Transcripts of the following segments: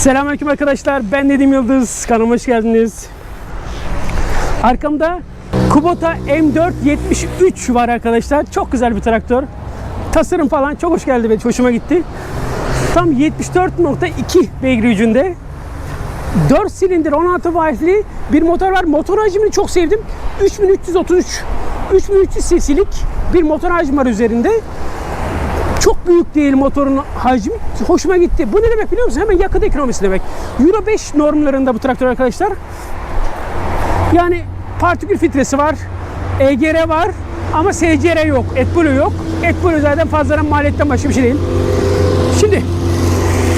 Selamünaleyküm arkadaşlar. Ben Nedim Yıldız. Kanalıma hoş geldiniz. Arkamda Kubota M473 var arkadaşlar. Çok güzel bir traktör. Tasarım falan çok hoş geldi. Benim hoşuma gitti. Tam 74.2 beygir gücünde. 4 silindir 16 valvli bir motor var. Motor hacmini çok sevdim. 3333 3300 cc'lik bir motor hacmi var üzerinde. Çok büyük değil motorun hacmi. Hoşuma gitti. Bu ne demek biliyor musun? Hemen yakıt ekonomisi demek. Euro 5 normlarında bu traktör arkadaşlar. Yani partikül filtresi var. EGR var. Ama SCR yok. AdBlue yok. AdBlue zaten fazladan maliyetten başka bir şey değil. Şimdi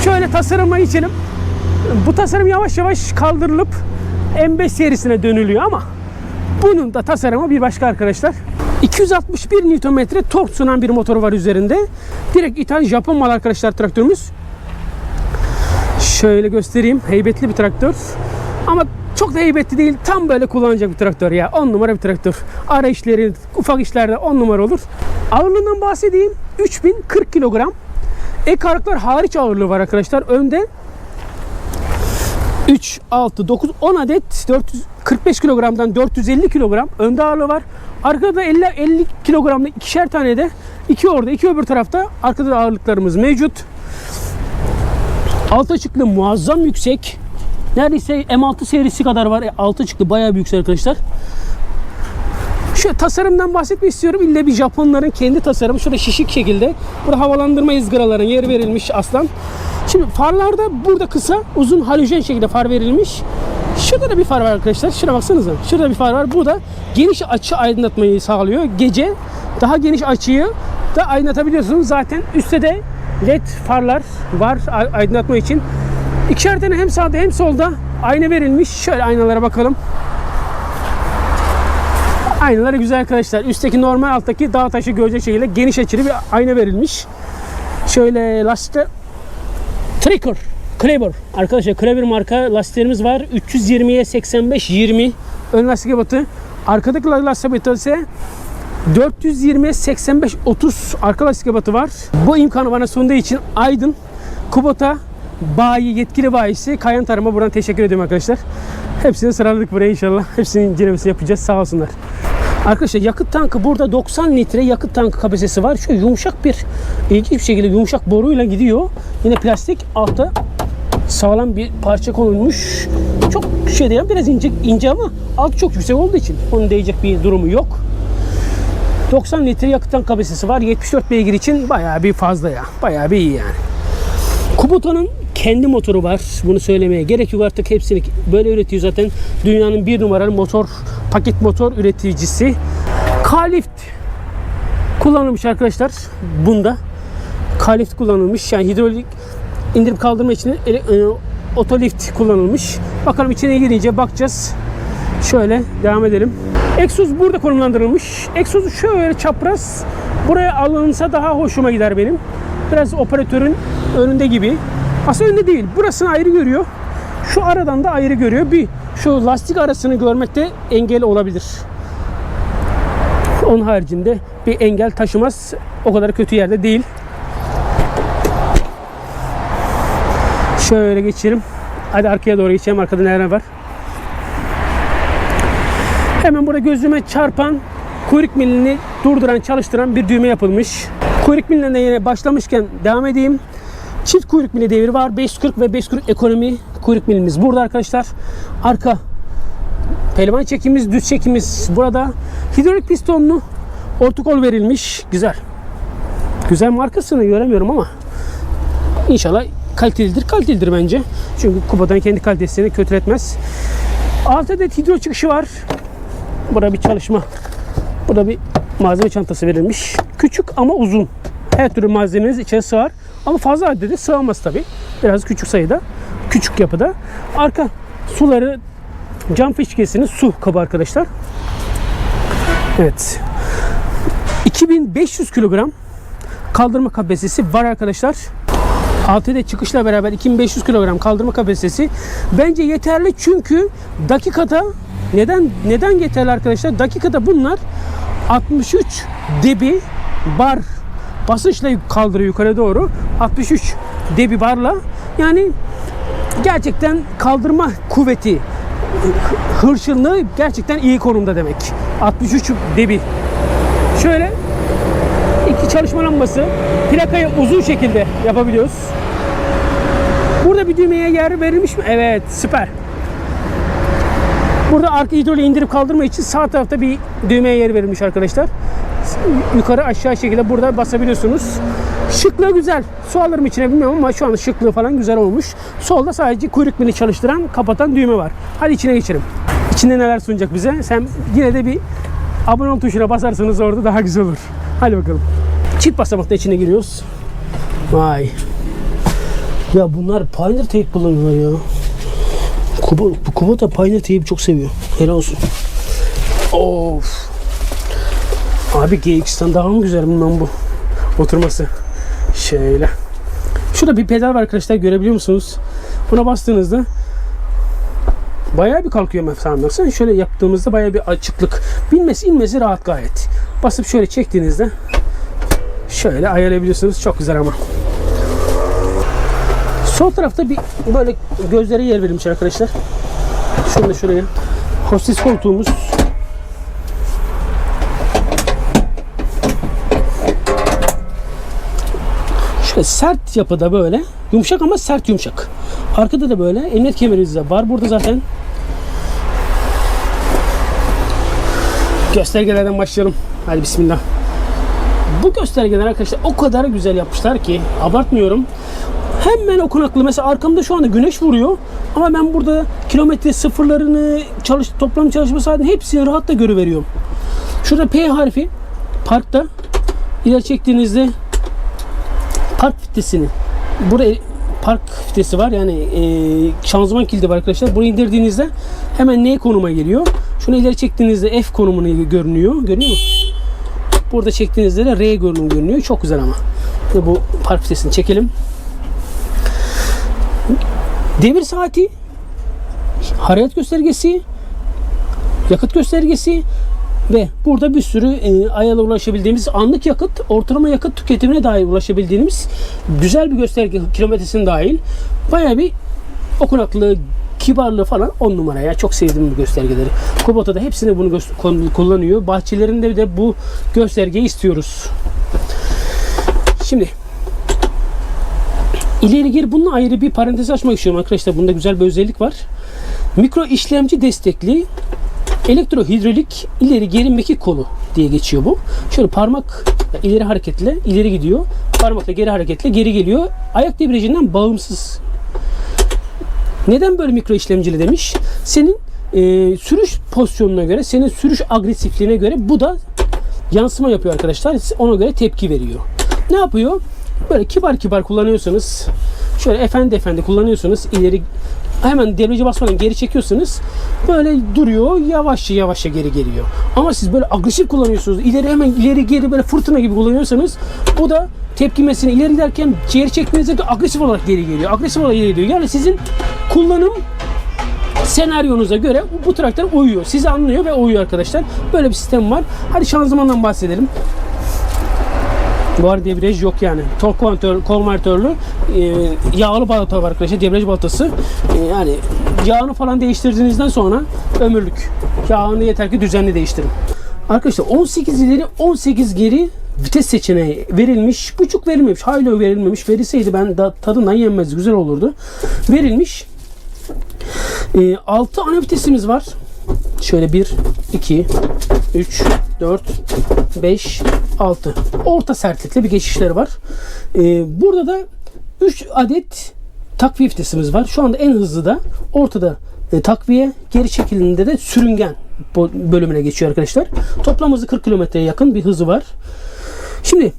şöyle tasarıma geçelim. Bu tasarım yavaş yavaş kaldırılıp M5 serisine dönülüyor ama bunun da tasarımı bir başka arkadaşlar. 261 Nm tork sunan bir motoru var üzerinde. Direkt ithal Japon mal arkadaşlar traktörümüz. Şöyle göstereyim. Heybetli bir traktör. Ama çok da heybetli değil. Tam böyle kullanacak bir traktör ya. 10 numara bir traktör. Ara işleri, ufak işlerde 10 numara olur. Ağırlığından bahsedeyim. 3040 kilogram. Ek ağırlıklar hariç ağırlığı var arkadaşlar. Önde 3, 6, 9, 10 adet 445 kilogramdan 450 kilogram önde ağırlığı var. Arkada da 50, 50 kilogramda ikişer tane de iki orada iki öbür tarafta arkada da ağırlıklarımız mevcut. Alt açıklığı muazzam yüksek. Neredeyse M6 serisi kadar var. E, Alt açıklı bayağı büyük arkadaşlar. Şu tasarımdan bahsetmek istiyorum. İlle bir Japonların kendi tasarımı. Şurada şişik şekilde. Burada havalandırma ızgaraların yeri verilmiş aslan. Şimdi farlarda burada kısa, uzun halojen şekilde far verilmiş. Şurada da bir far var arkadaşlar. Şuna baksanıza. Şurada bir far var. Bu da geniş açı aydınlatmayı sağlıyor. Gece daha geniş açıyı da aydınlatabiliyorsunuz. Zaten üstte de led farlar var aydınlatma için. İkişer tane hem sağda hem solda ayna verilmiş. Şöyle aynalara bakalım. Aynaları güzel arkadaşlar. Üstteki normal alttaki dağ taşı görecek şekilde geniş açılı bir ayna verilmiş. Şöyle lastikler Tricker, Kleber. Arkadaşlar Kleber marka lastiklerimiz var. 320'ye 85 20 ön lastik ebatı. Arkadaki lastik ebatı ise 420'ye 85 30 arka lastik ebatı var. Bu imkanı bana sunduğu için Aydın Kubota bayi yetkili bayisi Kayan Tarım'a buradan teşekkür ediyorum arkadaşlar. Hepsini sıraladık buraya inşallah. Hepsinin incelemesini yapacağız. Sağ olsunlar. Arkadaşlar yakıt tankı burada 90 litre yakıt tankı kapasitesi var. Şöyle yumuşak bir ilginç bir şekilde yumuşak boruyla gidiyor. Yine plastik altta sağlam bir parça konulmuş. Çok şey değil biraz ince ince ama alt çok yüksek olduğu için onun değecek bir durumu yok. 90 litre yakıt tank kapasitesi var. 74 beygir için bayağı bir fazla ya. Bayağı bir iyi yani. Kubota'nın kendi motoru var. Bunu söylemeye gerek yok artık hepsini böyle üretiyor zaten. Dünyanın bir numaralı motor, paket motor üreticisi. Kalift kullanılmış arkadaşlar bunda. Kalift kullanılmış. Yani hidrolik indirip kaldırma için ele- e, otolift kullanılmış. Bakalım içine girince bakacağız. Şöyle devam edelim. Egzoz burada konumlandırılmış. Egzozu şöyle çapraz buraya alınsa daha hoşuma gider benim. Biraz operatörün önünde gibi. Aslında önünde değil. Burasını ayrı görüyor. Şu aradan da ayrı görüyor. Bir şu lastik arasını görmekte engel olabilir. Onun haricinde bir engel taşımaz. O kadar kötü yerde değil. Şöyle geçelim. Hadi arkaya doğru geçelim. Arkada neler var? Hemen burada gözüme çarpan kuyruk milini durduran, çalıştıran bir düğme yapılmış. Kuyruk miline yine başlamışken devam edeyim. Çift kuyruk mili devri var. 540 ve 540 ekonomi kuyruk milimiz burada arkadaşlar. Arka pehlivan çekimiz, düz çekimiz burada. Hidrolik pistonlu ortakol verilmiş. Güzel. Güzel markasını göremiyorum ama İnşallah kalitelidir. Kalitelidir bence. Çünkü Kuba'dan kendi kalitesini kötületmez. 6 adet hidro çıkışı var. Burada bir çalışma. Burada bir malzeme çantası verilmiş. Küçük ama uzun. Her türlü malzemeniz içine sığar. Ama fazla adede sığamaz tabi. Biraz küçük sayıda. Küçük yapıda. Arka suları cam fişkesinin su kabı arkadaşlar. Evet. 2500 kilogram kaldırma kapasitesi var arkadaşlar. 6'da çıkışla beraber 2500 kilogram kaldırma kapasitesi bence yeterli çünkü dakikada neden neden yeterli arkadaşlar? Dakikada bunlar 63 debi bar basınçla kaldırıyor yukarı doğru. 63 debi barla yani gerçekten kaldırma kuvveti hı- hırçınlığı gerçekten iyi konumda demek. 63 debi. Şöyle iki çalışma lambası plakayı uzun şekilde yapabiliyoruz. Burada bir düğmeye yer verilmiş mi? Evet süper. Burada arka hidroliği indirip kaldırma için sağ tarafta bir düğmeye yer verilmiş arkadaşlar. Yukarı aşağı şekilde burada basabiliyorsunuz. Şıklığı güzel. Su alırım içine bilmiyorum ama şu an şıklığı falan güzel olmuş. Solda sadece kuyruk bini çalıştıran, kapatan düğme var. Hadi içine geçelim. İçinde neler sunacak bize? Sen yine de bir abone ol tuşuna basarsanız orada daha güzel olur. Hadi bakalım. Çift basamakta içine giriyoruz. Vay. Ya bunlar Pioneer tape kullanıyorlar ya. Kuba, Kuba da Pioneer tape'i çok seviyor. Helal olsun. Of. Abi GX'ten daha mı güzel bundan bu oturması? Şöyle. Şurada bir pedal var arkadaşlar görebiliyor musunuz? Buna bastığınızda bayağı bir kalkıyor mesela. Baksana şöyle yaptığımızda bayağı bir açıklık. Binmesi inmesi rahat gayet. Basıp şöyle çektiğinizde şöyle ayarlayabiliyorsunuz. Çok güzel ama. Sol tarafta bir böyle gözlere yer verilmiş arkadaşlar. Şunu da şuraya. Hostes koltuğumuz. Şöyle sert yapıda böyle. Yumuşak ama sert yumuşak. Arkada da böyle emniyet kemerimiz de var. Burada zaten göstergelerden başlayalım. Hadi bismillah. Bu göstergeler arkadaşlar o kadar güzel yapmışlar ki abartmıyorum. Hemen okunaklı. Mesela arkamda şu anda güneş vuruyor. Ama ben burada kilometre sıfırlarını, çalış, toplam çalışma saatini hepsini rahatla görüveriyorum. Şurada P harfi parkta ileri çektiğinizde park fitesini burada park fitesi var yani e, şanzıman kilidi var arkadaşlar. Burayı indirdiğinizde hemen N konuma geliyor. Şunu ileri çektiğinizde F konumunu görünüyor. Görüyor musun? Burada çektiğinizde de R görünümü görünüyor. Çok güzel ama. Şimdi bu park fitesini çekelim. Devir saati, hareket göstergesi, yakıt göstergesi ve burada bir sürü e, ayala ulaşabildiğimiz anlık yakıt, ortalama yakıt tüketimine dair ulaşabildiğimiz güzel bir gösterge kilometresinin dahil. Bayağı bir okunaklı, kibarlığı falan on numara ya. Çok sevdim bu göstergeleri. Kubota'da hepsini bunu kullanıyor. Bahçelerinde de bu göstergeyi istiyoruz. Şimdi İleri geri bununla ayrı bir parantez açmak istiyorum arkadaşlar. Bunda güzel bir özellik var. Mikro işlemci destekli elektrohidrolik ileri geri mekik kolu diye geçiyor bu. Şöyle parmak ileri hareketle ileri gidiyor. Parmakla geri hareketle geri geliyor. Ayak debriyajinden bağımsız. Neden böyle mikro işlemcili demiş? Senin e, sürüş pozisyonuna göre, senin sürüş agresifliğine göre bu da yansıma yapıyor arkadaşlar. Ona göre tepki veriyor. Ne yapıyor? Böyle kibar kibar kullanıyorsanız şöyle efendi efendi kullanıyorsanız ileri hemen debriyaja basmadan geri çekiyorsanız böyle duruyor yavaşça yavaşça geri geliyor. Ama siz böyle agresif kullanıyorsunuz. ileri hemen ileri geri böyle fırtına gibi kullanıyorsanız bu da tepkimesini ileri derken geri çektiğinizde de agresif olarak geri geliyor. Agresif olarak geri geliyor. Yani sizin kullanım senaryonuza göre bu traktör uyuyor. Sizi anlıyor ve uyuyor arkadaşlar. Böyle bir sistem var. Hadi şanzımandan bahsedelim. Arada debriyaj yok yani. Tork konvertör, konvertörlü e, yağlı balata var arkadaşlar. Debriyaj balatası. E, yani yağını falan değiştirdiğinizden sonra ömürlük. Yağını yeter ki düzenli değiştirin. Arkadaşlar 18 ileri 18 geri vites seçeneği verilmiş. Buçuk verilmemiş. Haylo verilmemiş. Verilseydi ben da tadından yenmez. Güzel olurdu. Verilmiş. E, 6 ana vitesimiz var. Şöyle 1, 2, 3, 4, 5, 6. Orta sertlikli bir geçişleri var. Ee, burada da 3 adet takviye vitesimiz var. Şu anda en hızlı da ortada e, takviye, geri çekildiğinde de sürüngen bölümüne geçiyor arkadaşlar. Toplam hızı 40 kilometreye yakın bir hızı var. Şimdi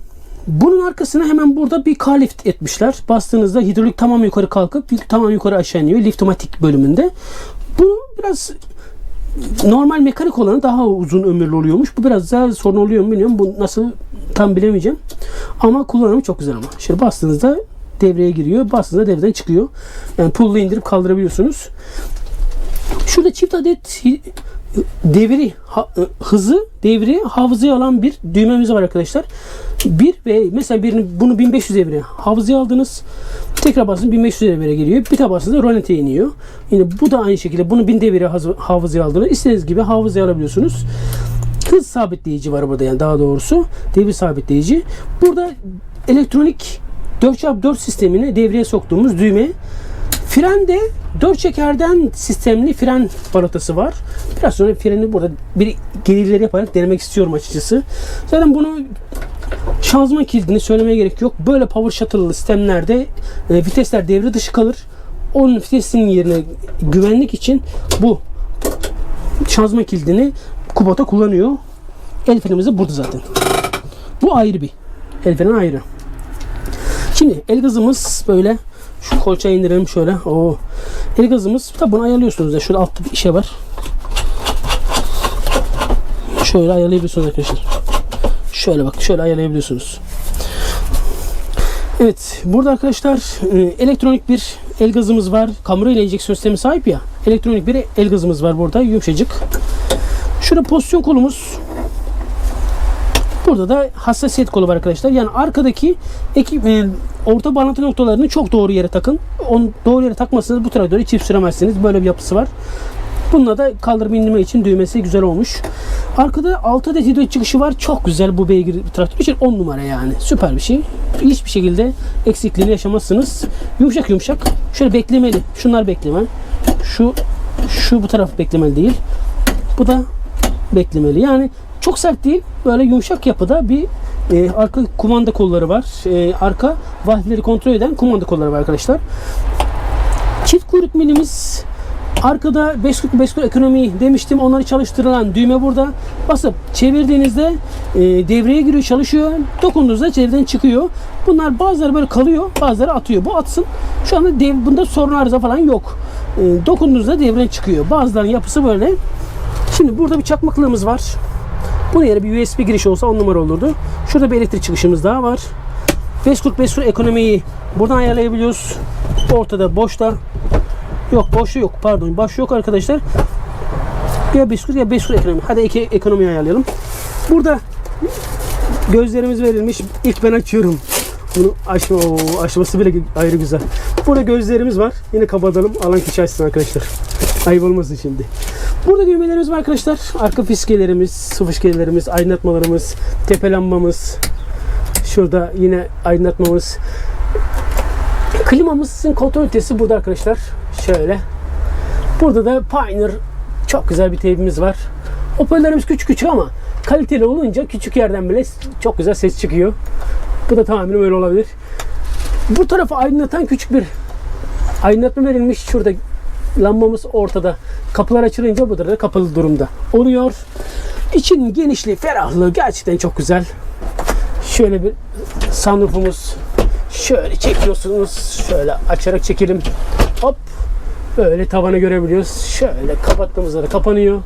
bunun arkasına hemen burada bir K-lift etmişler. Bastığınızda hidrolik tamam yukarı kalkıp tamam yukarı aşağı iniyor. Liftomatik bölümünde. Bu biraz normal mekanik olanı daha uzun ömürlü oluyormuş. Bu biraz daha sorun oluyor mu bilmiyorum. Bu nasıl tam bilemeyeceğim. Ama kullanımı çok güzel ama. Şöyle bastığınızda devreye giriyor. Bastığınızda devreden çıkıyor. Yani pull'la indirip kaldırabiliyorsunuz. Şurada çift adet devri hızı devri hafızaya alan bir düğmemiz var arkadaşlar. Bir ve mesela birini bunu 1500 devre hafızaya aldınız. Tekrar basın 1500 devire giriyor. Bir tabasında rolete iniyor. Yine bu da aynı şekilde bunu 1000 devire hafızaya aldığını istediğiniz gibi hafızaya alabiliyorsunuz. Hız sabitleyici var burada yani daha doğrusu. Devir sabitleyici. Burada elektronik 4x4 sistemini devreye soktuğumuz düğme. Frende 4 çekerden sistemli fren balatası var. Biraz sonra freni burada bir gerileri yaparak denemek istiyorum açıkçası. Zaten bunu şanzıman kilidini söylemeye gerek yok. Böyle power shuttle'lı sistemlerde e, vitesler devre dışı kalır. Onun vitesinin yerine güvenlik için bu şanzıman kilidini Kubota kullanıyor. El frenimiz de burada zaten. Bu ayrı bir. El freni ayrı. Şimdi el gazımız böyle şu kolça indirelim şöyle. Oo. El gazımız tabi bunu ayarlıyorsunuz da şurada altta bir şey var. Şöyle ayarlayabiliyorsunuz arkadaşlar. Şöyle bak şöyle ayarlayabiliyorsunuz. Evet burada arkadaşlar e, elektronik bir el gazımız var. Kamera ile enjeksiyon sistemi sahip ya. Elektronik bir el gazımız var burada yumuşacık. Şurada pozisyon kolumuz. Burada da hassasiyet kolu var arkadaşlar. Yani arkadaki ekip, e, orta bağlantı noktalarını çok doğru yere takın. Onu doğru yere takmazsanız bu traktörü çift süremezsiniz. Böyle bir yapısı var. Bununla da kaldırma indirme için düğmesi güzel olmuş. Arkada 6 adet çıkışı var. Çok güzel bu beygir traktör için 10 numara yani. Süper bir şey. Hiçbir şekilde eksikliğini yaşamazsınız. Yumuşak yumuşak. Şöyle beklemeli. Şunlar bekleme. Şu şu bu taraf beklemeli değil. Bu da beklemeli. Yani çok sert değil. Böyle yumuşak yapıda bir e, arka kumanda kolları var. E, arka valfleri kontrol eden kumanda kolları var arkadaşlar. Çift kuyruk milimiz Arkada 540 540 ekonomi demiştim. Onları çalıştırılan düğme burada. Basıp çevirdiğinizde e, devreye giriyor, çalışıyor. Dokunduğunuzda çevreden çıkıyor. Bunlar bazıları böyle kalıyor, bazıları atıyor. Bu atsın. Şu anda dev, bunda sorun arıza falan yok. E, dokunduğunuzda devreden çıkıyor. Bazılarının yapısı böyle. Şimdi burada bir çakmaklığımız var. Bunun yerine bir USB giriş olsa 10 numara olurdu. Şurada bir elektrik çıkışımız daha var. 540 540 ekonomiyi buradan ayarlayabiliyoruz. Ortada boşta Yok boşu yok pardon. Boş yok arkadaşlar. Ya bisküvit ya bisküvit ekonomi. Hadi iki ekonomiyi ayarlayalım. Burada gözlerimiz verilmiş. İlk ben açıyorum. Bunu açma, o açması bile ayrı güzel. Burada gözlerimiz var. Yine kapatalım. Alan kişi açsın arkadaşlar. Ayıp olmasın şimdi. Burada düğmelerimiz var arkadaşlar. Arka fiskelerimiz, su fiskelerimiz, aydınlatmalarımız, tepe lambamız. Şurada yine aydınlatmamız. Klimamızın kontrol ünitesi burada arkadaşlar. Şöyle. Burada da Pioneer çok güzel bir teybimiz var. Hoparlörlerimiz küçük küçük ama kaliteli olunca küçük yerden bile çok güzel ses çıkıyor. Bu da tamamen öyle olabilir. Bu tarafı aydınlatan küçük bir aydınlatma verilmiş. Şurada lambamız ortada. Kapılar açılınca bu da kapalı durumda oluyor. İçinin genişliği, ferahlığı gerçekten çok güzel. Şöyle bir sunroofumuz Şöyle çekiyorsunuz. Şöyle açarak çekelim. Hop. Böyle tavanı görebiliyoruz. Şöyle kapattığımızda da kapanıyor.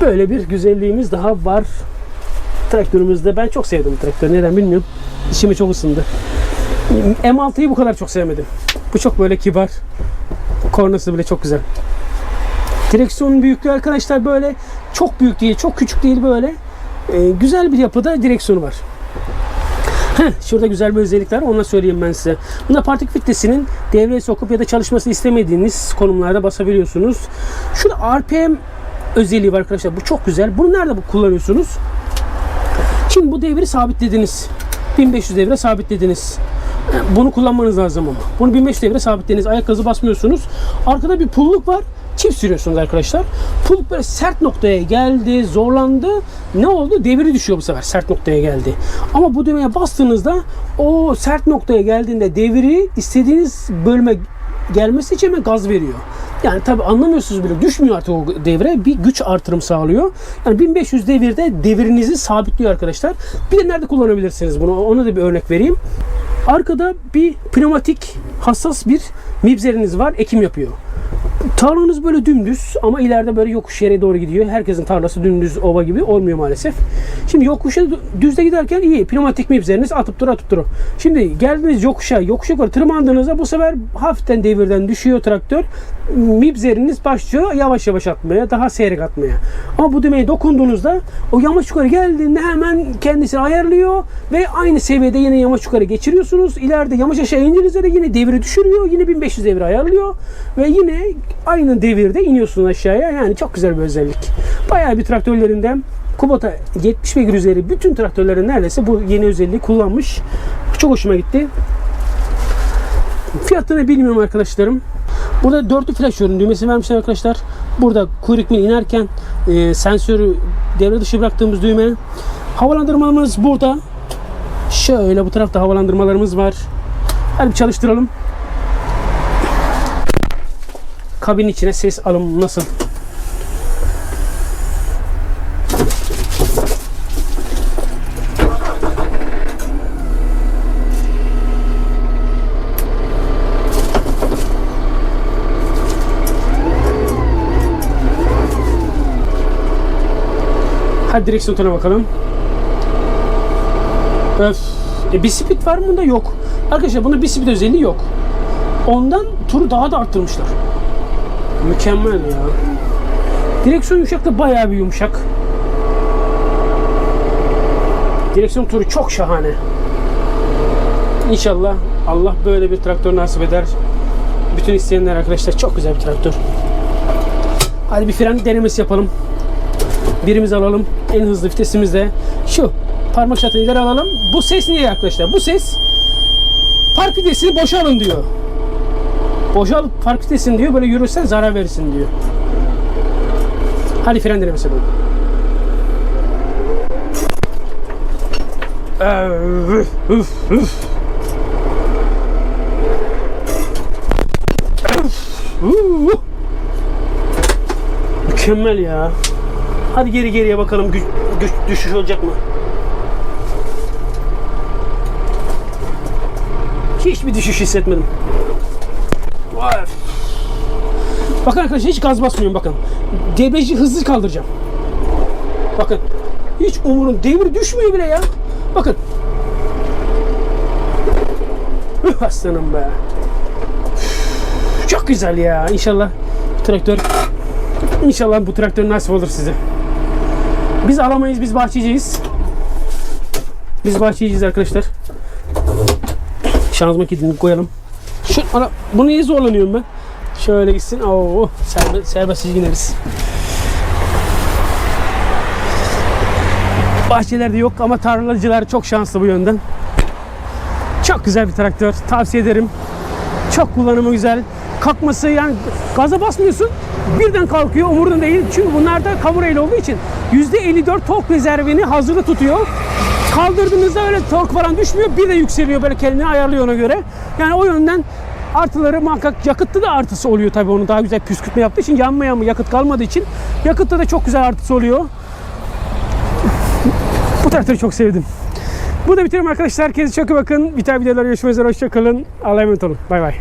Böyle bir güzelliğimiz daha var. Traktörümüzde. Ben çok sevdim traktörü. Neden bilmiyorum. İçimi çok ısındı. M6'yı bu kadar çok sevmedim. Bu çok böyle kibar. Kornası bile çok güzel. Direksiyonun büyüklüğü arkadaşlar böyle çok büyük değil, çok küçük değil böyle. Ee, güzel bir yapıda direksiyonu var. Şurada güzel bir özellik var. Onu da söyleyeyim ben size. Bunda partik filtresinin devreye sokup ya da çalışmasını istemediğiniz konumlarda basabiliyorsunuz. Şurada RPM özelliği var arkadaşlar. Bu çok güzel. Bunu nerede kullanıyorsunuz? Şimdi bu devri sabitlediniz. 1500 devre sabitlediniz. Bunu kullanmanız lazım ama. Bunu 1500 devre sabitlediniz. Ayak gazı basmıyorsunuz. Arkada bir pulluk var. Çift sürüyorsunuz arkadaşlar. Pulluk böyle sert noktaya geldi, zorlandı. Ne oldu? Deviri düşüyor bu sefer. Sert noktaya geldi. Ama bu düğmeye bastığınızda o sert noktaya geldiğinde deviri istediğiniz bölüme gelmesi için hemen gaz veriyor. Yani tabi anlamıyorsunuz bile düşmüyor artık o devre bir güç artırım sağlıyor. Yani 1500 devirde devirinizi sabitliyor arkadaşlar. Bir de nerede kullanabilirsiniz bunu ona da bir örnek vereyim. Arkada bir pneumatik hassas bir mibzeriniz var ekim yapıyor. Tarlanız böyle dümdüz ama ileride böyle yokuş yere doğru gidiyor. Herkesin tarlası dümdüz ova gibi olmuyor maalesef. Şimdi yokuşa düzde giderken iyi. Pneumatik mibzeriniz atıp dur atıp dur. Şimdi geldiniz yokuşa, yokuşa yukarı tırmandığınızda bu sefer hafiften devirden düşüyor traktör. Mibzeriniz başlıyor yavaş yavaş atmaya, daha seyrek atmaya. Ama bu düğmeye dokunduğunuzda o yamaç yukarı geldiğinde hemen kendisini ayarlıyor ve aynı seviyede yine yamaç yukarı geçiriyorsunuz. İleride yamaç aşağı indiğinizde de yine devri düşürüyor. Yine 1500 devri ayarlıyor ve yine aynı devirde iniyorsunuz aşağıya. Yani çok güzel bir özellik. Bayağı bir traktörlerinde Kubota 70 beygir üzeri bütün traktörlerin neredeyse bu yeni özelliği kullanmış. Çok hoşuma gitti. Fiyatını bilmiyorum arkadaşlarım. Burada dörtlü flash ürün düğmesi vermişler arkadaşlar. Burada kuyruk mil inerken e, sensörü devre dışı bıraktığımız düğme. Havalandırmamız burada. Şöyle bu tarafta havalandırmalarımız var. Hadi bir çalıştıralım. Kabin içine ses alım nasıl? Hadi direksiyon tona bakalım. Öf. E, bisiklet var mı bunda? Yok. Arkadaşlar bunda bisiklet özelliği yok. Ondan turu daha da arttırmışlar. Mükemmel ya. Direksiyon yumuşaklığı bayağı bir yumuşak. Direksiyon turu çok şahane. İnşallah Allah böyle bir traktör nasip eder. Bütün isteyenler arkadaşlar çok güzel bir traktör. Hadi bir fren denemesi yapalım. Birimiz alalım. En hızlı vitesimizde şu. Parmak şatını ileri alalım. Bu ses niye arkadaşlar? Bu ses park vitesini boşa alın diyor. Boşa alıp park vitesini diyor. Böyle yürürsen zarar verirsin diyor. Hadi fren denemesi uh. Mükemmel ya. Hadi geri geriye bakalım güç, güç düşüş olacak mı? Hiçbir düşüş hissetmedim. Vay. Bakın arkadaşlar hiç gaz basmıyorum bakın. Debriyajı hızlı kaldıracağım. Bakın. Hiç umurum devir düşmüyor bile ya. Bakın. Üh, Aslanım be. Çok güzel ya. İnşallah bu traktör İnşallah bu traktör nasip olur size. Biz alamayız, biz bahçeciyiz. Biz bahçeciyiz arkadaşlar. Şanzıman kilidini koyalım. Şu, ana, bunu niye zorlanıyorum ben? Şöyle gitsin. Oo, serbest, serbest ineriz. Bahçelerde yok ama tarlacılar çok şanslı bu yönden. Çok güzel bir traktör. Tavsiye ederim. Çok kullanımı güzel. Kalkması yani gaza basmıyorsun birden kalkıyor umurunda değil. Çünkü bunlarda kaburayla olduğu için %54 tork rezervini hazırda tutuyor. Kaldırdığınızda öyle tork falan düşmüyor. Bir de yükseliyor böyle kendini ayarlıyor ona göre. Yani o yönden artıları muhakkak yakıtta da artısı oluyor tabii onun daha güzel püskürtme yaptığı için yanmayan mı yakıt kalmadığı için yakıtta da çok güzel artısı oluyor. Bu traktörü çok sevdim. Bu da bitirim arkadaşlar. Herkese çok iyi bakın. Bir tane videolar görüşmek üzere. Hoşçakalın. Allah'a emanet olun. Bay bay.